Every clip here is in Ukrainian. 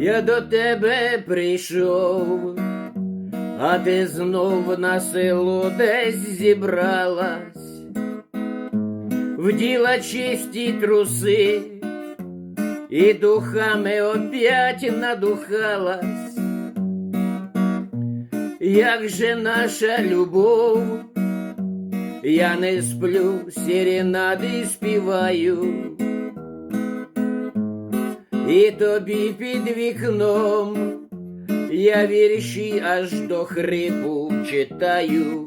Я до тебе прийшов, а ти знов на село десь зібралась, вділа чисті труси і духами опять надухалась. Як же наша любов, я не сплю, серенади співаю. І тобі під вікном я вірші аж до хрипу читаю.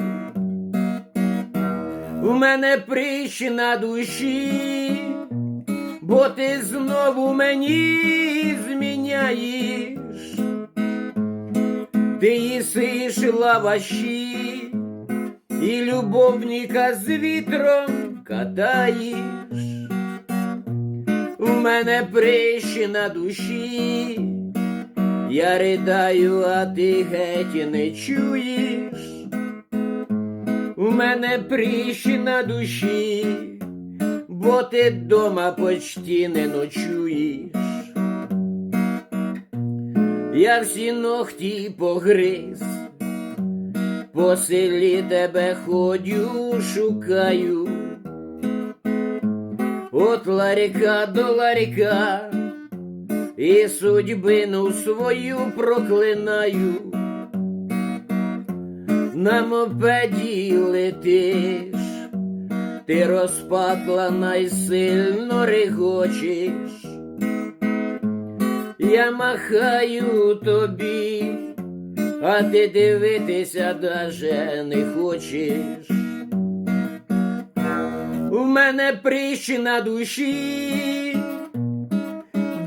У мене прищ на душі, бо ти знову мені зміняєш, ти їсиш лаваші і любовника з вітром катаєш. У мене прищі на душі, я ридаю, а ти геть не чуєш. У мене прищі на душі, бо ти дома почти не ночуєш. Я всі ногті погриз, по селі тебе ходю, шукаю. От ларіка до ларіка, і судьбину свою проклинаю. На мопеді летиш, ти розпатлана й сильно регочеш. Я махаю тобі, а ти дивитися даже не хочеш. У мене прищі на душі,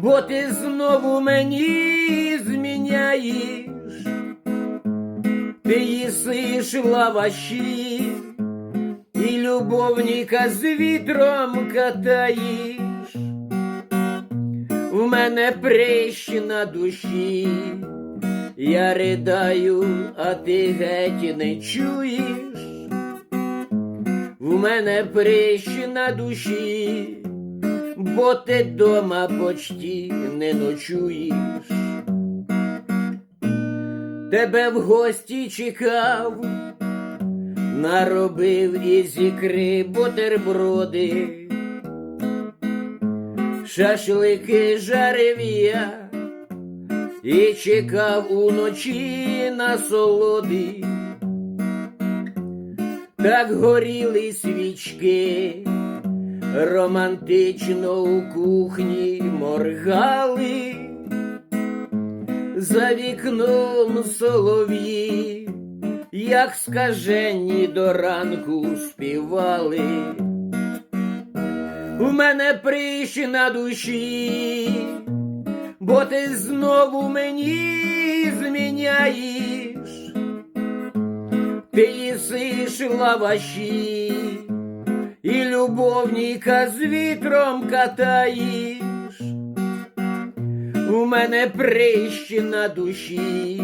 бо ти знову мені зміняєш, ти їсиш лаваші і любовника з вітром катаєш. У мене прищі на душі, я ридаю, а ти геть не чуєш. У мене прищі на душі, бо ти дома почти не ночуєш. Тебе в гості чекав, наробив із ікри бутерброди, шашлики жарив я і чекав уночі на солоди. Так горіли свічки, романтично у кухні моргали, за вікном солов'ї, як скажені до ранку співали. У мене прищі на душі, бо ти знову мені зміняєш. Ти їсиш лаваші і любовника з вітром катаєш. У мене прищі на душі,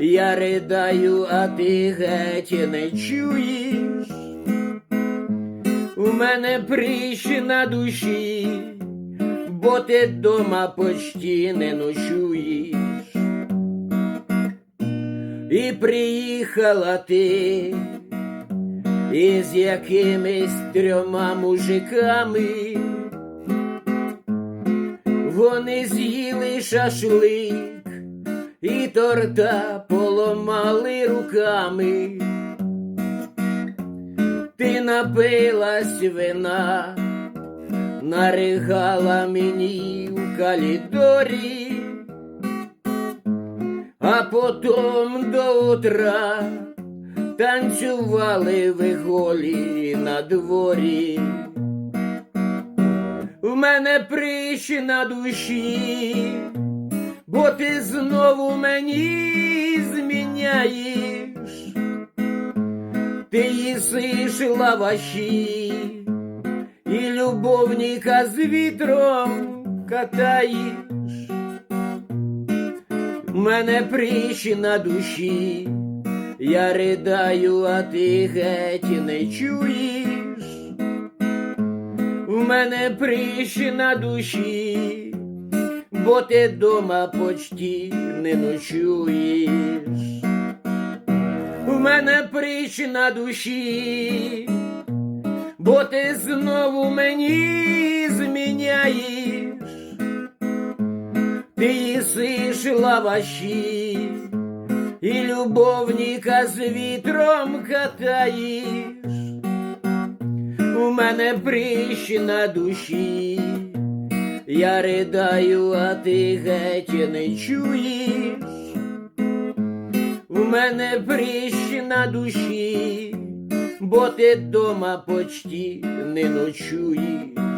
я ридаю, а ти геть не чуєш. У мене прищі на душі, бо ти дома почти не ночуєш. І приїхала ти із якимись трьома мужиками. Вони з'їли шашлик і торта поломали руками. Ти напилась вина, наригала мені в калідорі а потом до утра танцювали ви голі на дворі. В мене прищі на душі, бо ти знову мені зміняєш, їсиш лаваші і любовника з вітром катаєш. У мене прищі на душі, Я ридаю, а ти геть не чуєш. В мене прищ на душі, бо ти дома почти не ночуєш. Мене прищ на душі, бо ти знову мені зміняєш. Ти їсиш лаваші і любовника з вітром катаєш. У мене прищ на душі, я ридаю, а ти геть не чуєш. Мене прищ на душі, бо ти дома почті не ночуєш.